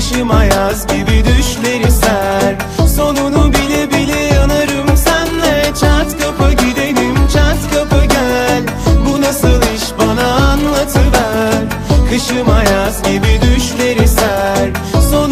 Kışıma yaz gibi düşleri ser. Sonunu bile bile yanarım senle. Çat kapı gidelim çat kapı gel. Bu nasıl iş? Bana anlatıver. Kışıma yaz gibi düşleri ser. Sonu